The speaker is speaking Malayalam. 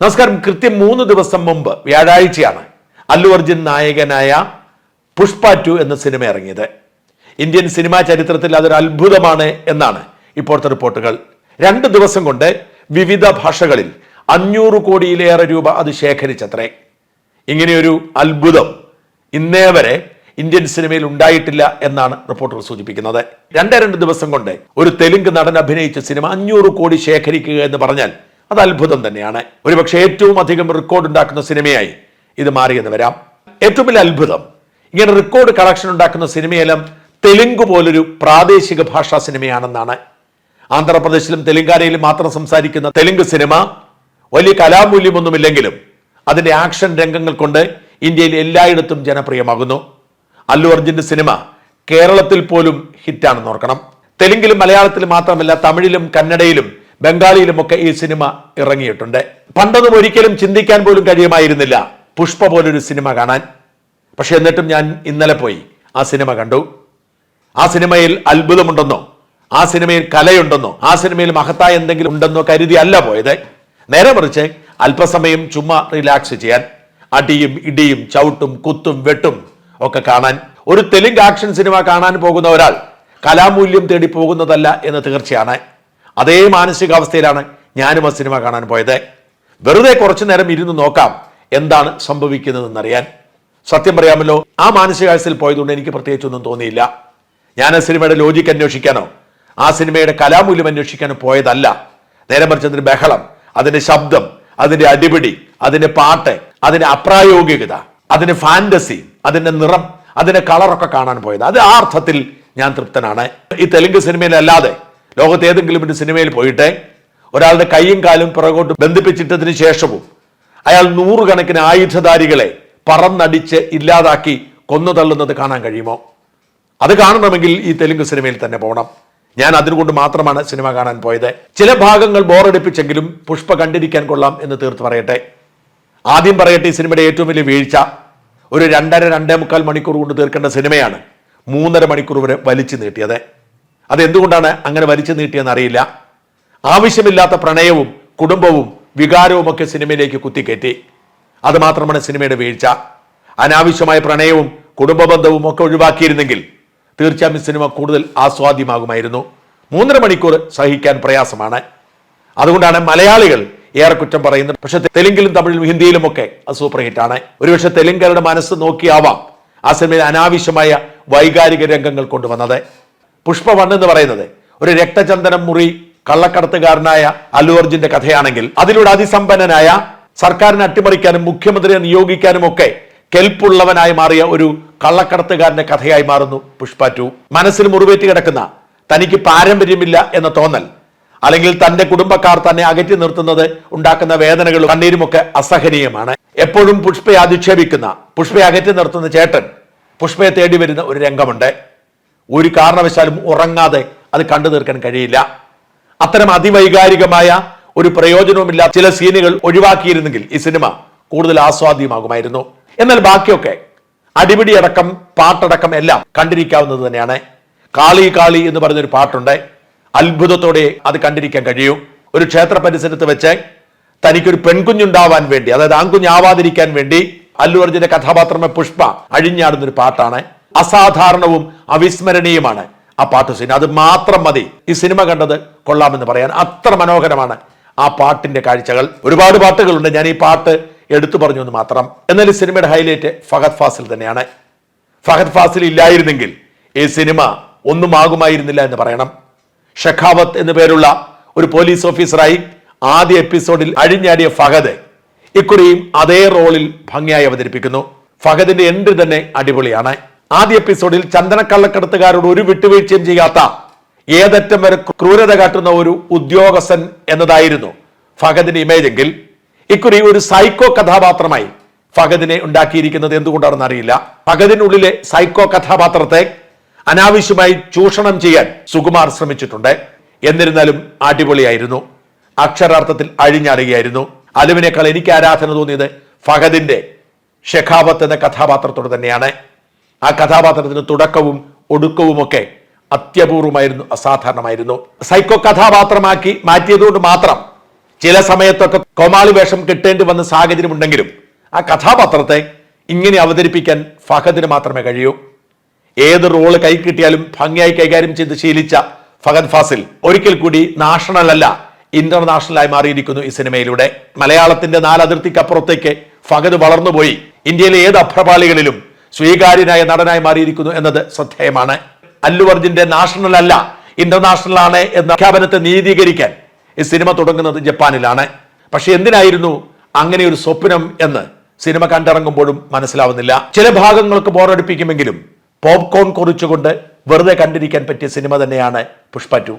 നമസ്കാരം. കൃത്യം മൂന്ന് ദിവസം മുമ്പ് വ്യാഴാഴ്ചയാണ് അല്ലു അർജുൻ നായകനായ പുഷ്പ ടു എന്ന സിനിമ ഇറങ്ങിയത്. ഇന്ത്യൻ സിനിമാ ചരിത്രത്തിൽ അതൊരു അത്ഭുതമാണ് എന്നാണ് ഇപ്പോഴത്തെ റിപ്പോർട്ടുകൾ. രണ്ട് ദിവസം കൊണ്ട് വിവിധ ഭാഷകളിൽ അഞ്ഞൂറ് കോടിയിലേറെ രൂപ അത് ശേഖരിച്ചത്രേ. ഇങ്ങനെയൊരു അത്ഭുതം ഇന്നേ വരെ ഇന്ത്യൻ സിനിമയിൽ ഉണ്ടായിട്ടില്ല എന്നാണ് റിപ്പോർട്ടുകൾ സൂചിപ്പിക്കുന്നത്. രണ്ടേ രണ്ട് ദിവസം കൊണ്ട് ഒരു തെലുങ്ക് നടൻ അഭിനയിച്ച സിനിമ അഞ്ഞൂറ് കോടി ശേഖരിക്കുക എന്ന് പറഞ്ഞാൽ അത് അത്ഭുതം തന്നെയാണ്. ഒരുപക്ഷെ ഏറ്റവും അധികം റെക്കോർഡ് ഉണ്ടാക്കുന്ന സിനിമയായി ഇത് മാറിയെന്ന് വരാം. ഏറ്റവും വലിയ അത്ഭുതം ഇങ്ങനെ റെക്കോർഡ് കളക്ഷൻ ഉണ്ടാക്കുന്ന സിനിമയെല്ലാം തെലുങ്ക് പോലൊരു പ്രാദേശിക ഭാഷാ സിനിമയാണെന്നാണ്. ആന്ധ്രാപ്രദേശിലും തെലുങ്കാനയിലും മാത്രം സംസാരിക്കുന്ന തെലുങ്ക് സിനിമ വലിയ കലാമൂല്യമൊന്നുമില്ലെങ്കിലും അതിന്റെ ആക്ഷൻ രംഗങ്ങൾ കൊണ്ട് ഇന്ത്യയിൽ എല്ലായിടത്തും ജനപ്രിയമാകുന്നു. അല്ലു അർജുന്റെ സിനിമ കേരളത്തിൽ പോലും ഹിറ്റാണെന്ന് ഓർക്കണം. തെലുങ്കിലും മലയാളത്തിലും മാത്രമല്ല തമിഴിലും കന്നഡയിലും ബംഗാളിയിലുമൊക്കെ ഈ സിനിമ ഇറങ്ങിയിട്ടുണ്ട്. പണ്ടൊന്നും ഒരിക്കലും ചിന്തിക്കാൻ പോലും കഴിയുമായിരുന്നില്ല. പുഷ്പ പോലൊരു സിനിമ കാണാൻ. പക്ഷെ എന്നിട്ടും ഞാൻ ഇന്നലെ പോയി. ആ സിനിമ കണ്ടു. ആ സിനിമയിൽ അത്ഭുതമുണ്ടെന്നോ ആ സിനിമയിൽ കലയുണ്ടെന്നോ ആ സിനിമയിൽ മഹത്തായ എന്തെങ്കിലും ഉണ്ടെന്നോ കരുതി അല്ല പോയത്. നേരെ മറിച്ച് അല്പസമയം ചുമ്മാ റിലാക്സ് ചെയ്യാൻ അടിയും ഇടിയും ചവിട്ടും കുത്തും വെട്ടും ഒക്കെ കാണാൻ ഒരു തെലുങ്ക് ആക്ഷൻ സിനിമ കാണാൻ പോകുന്ന ഒരാൾ കലാമൂല്യം തേടി പോകുന്നതല്ല എന്ന് തീർച്ചയാണ്. അതേ മാനസികാവസ്ഥയിലാണ് ഞാനും ആ സിനിമ കാണാൻ പോയത്. വെറുതെ കുറച്ചു നേരം ഇരുന്ന് നോക്കാം എന്താണ് സംഭവിക്കുന്നതെന്നറിയാൻ. സത്യം പറയാമല്ലോ ആ മാനസികാവസ്ഥയിൽ പോയതുകൊണ്ട് എനിക്ക് പ്രത്യേകിച്ചൊന്നും തോന്നിയില്ല. ഞാൻ ആ സിനിമയുടെ ലോജിക്ക് അന്വേഷിക്കാനോ ആ സിനിമയുടെ കലാമൂല്യം അന്വേഷിക്കാനോ പോയതല്ല. നേരെ മറിച്ച് അതിന്റെ ബഹളം അതിന്റെ ശബ്ദം അതിന്റെ അടിപിടി അതിന്റെ പാട്ട് അതിന്റെ അപ്രായോഗികത അതിന്റെ ഫാന്റസി അതിന്റെ നിറം അതിന്റെ കളറൊക്കെ കാണാൻ പോയത്. അത് ആ അർത്ഥത്തിൽ ഞാൻ തൃപ്തനാണ്. ഈ തെലുങ്ക് സിനിമയിലല്ലാതെ ലോകത്ത് ഏതെങ്കിലും ഒരു സിനിമയിൽ പോയിട്ട് ഒരാളുടെ കൈയും കാലും പിറകോട്ട് ബന്ധിപ്പിച്ചിട്ടതിന് ശേഷവും അയാൾ നൂറുകണക്കിന് ആയുധധാരികളെ പറന്നടിച്ച് ഇല്ലാതാക്കി കൊന്നു തള്ളുന്നത് കാണാൻ കഴിയുമോ? അത് കാണണമെങ്കിൽ ഈ തെലുങ്ക് സിനിമയിൽ തന്നെ പോകണം. ഞാൻ അതിനുകൊണ്ട് മാത്രമാണ് സിനിമ കാണാൻ പോയത്. ചില ഭാഗങ്ങൾ ബോറടിപ്പിച്ചെങ്കിലും പുഷ്പ കണ്ടിരിക്കാൻ കൊള്ളാം എന്ന് തീർത്ത് പറയട്ടെ. ആദ്യം പറയട്ടെ ഈ സിനിമയുടെ ഏറ്റവും വലിയ വീഴ്ച. ഒരു രണ്ടര രണ്ടേ മുക്കാൽ മണിക്കൂർ കൊണ്ട് തീർക്കേണ്ട സിനിമയാണ് മൂന്നര മണിക്കൂർ വരെ വലിച്ചു നീട്ടിയത്. അത് എന്തുകൊണ്ടാണ് അങ്ങനെ വലിച്ചു നീട്ടിയെന്ന് അറിയില്ല ആവശ്യമില്ലാത്ത പ്രണയവും കുടുംബവും വികാരവും ഒക്കെ സിനിമയിലേക്ക് കുത്തിക്കയറ്റി. അത് മാത്രമാണ് സിനിമയുടെ വീഴ്ച. അനാവശ്യമായ പ്രണയവും കുടുംബ ബന്ധവും ഒക്കെ ഒഴിവാക്കിയിരുന്നെങ്കിൽ തീർച്ചയായും സിനിമ കൂടുതൽ ആസ്വാദ്യമാകുമായിരുന്നു. മൂന്നര മണിക്കൂർ സഹിക്കാൻ പ്രയാസമാണ്. അതുകൊണ്ടാണ് മലയാളികൾ ഏറെ കുറ്റം പറയുന്നത്. പക്ഷെ തെലുങ്കിലും തമിഴിലും ഹിന്ദിയിലും ഒക്കെ അത് സൂപ്പർ ഹിറ്റാണ് ഒരുപക്ഷെ തെലുങ്കരുടെ മനസ്സ് നോക്കിയാവാം ആ സിനിമയിൽ അനാവശ്യമായ വൈകാരിക രംഗങ്ങൾ കൊണ്ടുവന്നത്. പുഷ്പ വൺ എന്ന് പറയുന്നത് ഒരു രക്തചന്ദനം മുറി കള്ളക്കടത്തുകാരനായ അല്ലു അർജുന്റെ കഥയാണെങ്കിൽ അതിലൂടെ അതിസമ്പന്നനായ സർക്കാരിനെ അട്ടിമറിക്കാനും മുഖ്യമന്ത്രിയെ നിയോഗിക്കാനും ഒക്കെ കെൽപ്പുള്ളവനായി മാറിയ ഒരു കള്ളക്കടത്തുകാരന്റെ കഥയായി മാറുന്നു പുഷ്പ ടു. മനസ്സിൽ മുറിവേറ്റ് കിടക്കുന്ന തനിക്ക് പാരമ്പര്യമില്ല എന്ന തോന്നൽ അല്ലെങ്കിൽ തന്റെ കുടുംബക്കാർ തന്നെ അകറ്റി നിർത്തുന്നത് ഉണ്ടാക്കുന്ന വേദനകളും കണ്ണീരുമൊക്കെ അസഹനീയമാണ്. എപ്പോഴും പുഷ്പയെ അധിക്ഷേപിക്കുന്ന പുഷ്പയെ അകറ്റി നിർത്തുന്ന ചേട്ടൻ പുഷ്പയെ തേടി വരുന്ന ഒരു രംഗമുണ്ട്. ഒരു കാരണവശാലും ഉറങ്ങാതെ അത് കണ്ടു തീർക്കാൻ കഴിയില്ല. അത്തരം അതിവൈകാരികമായ ഒരു പ്രയോജനവുമില്ല ചില സീനുകൾ ഒഴിവാക്കിയിരുന്നെങ്കിൽ ഈ സിനിമ കൂടുതൽ ആസ്വാദ്യമാകുമായിരുന്നു. എന്നാൽ ബാക്കിയൊക്കെ അടിപിടി അടക്കം പാട്ടടക്കം എല്ലാം കണ്ടിരിക്കാവുന്നത് തന്നെയാണ്. കാളി കാളി എന്ന് പറഞ്ഞൊരു പാട്ടുണ്ട്. അത്ഭുതത്തോടെ അത് കണ്ടിരിക്കാൻ കഴിയൂ. ഒരു ക്ഷേത്ര പരിസരത്ത് വെച്ച് തനിക്കൊരു പെൺകുഞ്ഞുണ്ടാവാൻ വേണ്ടി അതായത് ആൺകുഞ്ഞാവാതിരിക്കാൻ വേണ്ടി അല്ലു അർജുന്റെ കഥാപാത്രമായ പുഷ്പ അഴിഞ്ഞാടുന്നൊരു പാട്ടാണ്. അസാധാരണവും അവിസ്മരണീയമാണ്. ആ പാട്ട് സീൻ അത് മാത്രം മതി. ഈ സിനിമ കണ്ടത് കൊള്ളാമെന്ന് പറയാൻ അത്ര മനോഹരമാണ് ആ പാട്ടിന്റെ കാഴ്ചകൾ. ഒരുപാട് പാട്ടുകളുണ്ട്. ഞാൻ ഈ പാട്ട് എടുത്തു പറഞ്ഞു എന്ന് മാത്രം. എന്നാൽ ഈ സിനിമയുടെ ഹൈലൈറ്റ് ഫഹദ് ഫാസിൽ തന്നെയാണ്. ഫഹദ് ഫാസിൽ ഇല്ലായിരുന്നെങ്കിൽ ഈ സിനിമ ഒന്നും ആകുമായിരുന്നില്ല എന്ന് പറയണം. ഷെഖാവത്ത് എന്നു പേരുള്ള ഒരു പോലീസ് ഓഫീസറായി ആദ്യ എപ്പിസോഡിൽ അഴിഞ്ഞാടിയ ഫഹദ് ഇക്കുറിയും അതേ റോളിൽ ഭംഗിയായി അവതരിപ്പിക്കുന്നു. ഫഹദിന്റെ എൻട്രി തന്നെ അടിപൊളിയാണ്. ആദ്യ എപ്പിസോഡിൽ ചന്ദനക്കള്ളക്കടത്തുകാരോട് ഒരു വിട്ടുവീഴ്ചയും ചെയ്യാത്ത ഏതറ്റം വരെ ക്രൂരത കാട്ടുന്ന ഒരു ഉദ്യോഗസ്ഥൻ എന്നതായിരുന്നു ഫഹദിന്റെ ഇമേജ് എങ്കിൽ. ഇക്കുറി ഒരു സൈക്കോ കഥാപാത്രമായി ഫഹദിനെ ഉണ്ടാക്കിയിരിക്കുന്നത് എന്തുകൊണ്ടാണെന്ന് അറിയില്ല. ഫഹദിനുള്ളിലെ സൈക്കോ കഥാപാത്രത്തെ അനാവശ്യമായി ചൂഷണം ചെയ്യാൻ സുകുമാർ ശ്രമിച്ചിട്ടുണ്ട്. എന്നിരുന്നാലും അടിപൊളിയായിരുന്നു. അക്ഷരാർത്ഥത്തിൽ അഴിഞ്ഞാടുകയായിരുന്നു. അലുവിനേക്കാൾ എനിക്ക് ആരാധന തോന്നിയത് ഫഹദിന്റെ ഷെഖാവത്ത് എന്ന കഥാപാത്രത്തോട് തന്നെയാണ്. ആ കഥാപാത്രത്തിന് തുടക്കവും ഒടുക്കവുമൊക്കെ അത്യപൂർവമായിരുന്നു അസാധാരണമായിരുന്നു. സൈക്കോ കഥാപാത്രമാക്കി മാറ്റിയതുകൊണ്ട് മാത്രം ചില സമയത്തൊക്കെ കോമാളി വേഷം കിട്ടേണ്ടി വന്ന സാഹചര്യമുണ്ടെങ്കിലും ആ കഥാപാത്രത്തെ ഇങ്ങനെ അവതരിപ്പിക്കാൻ ഫഹദിന് മാത്രമേ കഴിയൂ. ഏത് റോൾ കൈ കിട്ടിയാലും ഭംഗിയായി കൈകാര്യം ചെയ്ത് ശീലിച്ച ഫഹദ് ഫാസിൽ ഒരിക്കൽ കൂടി നാഷണൽ അല്ല ഇന്റർനാഷണലായി മാറിയിരിക്കുന്നു ഈ സിനിമയിലൂടെ. മലയാളത്തിന്റെ നാലതിർത്തിക്കപ്പുറത്തേക്ക് ഫഹദ് വളർന്നുപോയി. ഇന്ത്യയിലെ ഏത് അഭ്രപാളികളിലും സ്വീകാര്യനായ നടനായി മാറിയിരിക്കുന്നു എന്നത് ശ്രദ്ധേയമാണ്. അല്ലു അർജുന്റെ നാഷണൽ അല്ല ഇന്റർനാഷണൽ ആണ് എന്ന പ്രഖ്യാപനത്തെ നീതീകരിക്കാൻ ഈ സിനിമ തുടങ്ങുന്നത് ജപ്പാനിലാണ്. പക്ഷെ എന്തിനായിരുന്നു അങ്ങനെ ഒരു സ്വപ്നം എന്ന് സിനിമ കണ്ടിറങ്ങുമ്പോഴും മനസ്സിലാവുന്നില്ല. ചില ഭാഗങ്ങൾക്ക് ബോറടിപ്പിക്കുമെങ്കിലും പോപ്കോൺ കുറിച്ചുകൊണ്ട് വെറുതെ കണ്ടിരിക്കാൻ പറ്റിയ സിനിമ തന്നെയാണ് പുഷ്പ ടു